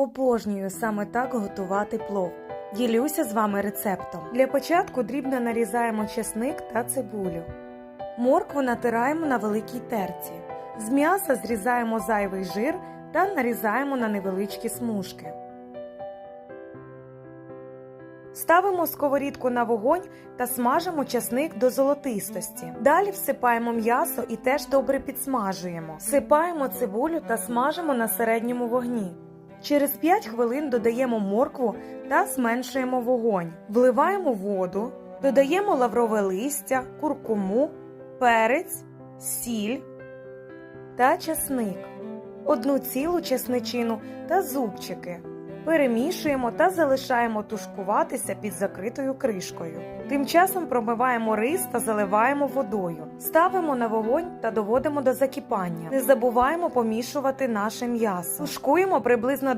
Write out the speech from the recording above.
Обожнюю саме так готувати плов. Ділюся з вами рецептом. Для початку дрібно нарізаємо чесник та цибулю. Моркву натираємо на великій терці. З м'яса зрізаємо зайвий жир та нарізаємо на невеличкі смужки. Ставимо сковорідку на вогонь та смажимо часник до золотистості. Далі всипаємо м'ясо і теж добре підсмажуємо. Всипаємо цибулю та смажимо на середньому вогні. Через 5 хвилин додаємо моркву та зменшуємо вогонь. Вливаємо воду, додаємо лаврове листя, куркуму, перець, сіль та чесник, одну цілу чесничину та зубчики. Перемішуємо та залишаємо тушкуватися під закритою кришкою. Тим часом промиваємо рис та заливаємо водою. Ставимо на вогонь та доводимо до закипання. Не забуваємо помішувати наше м'ясо. Тушкуємо приблизно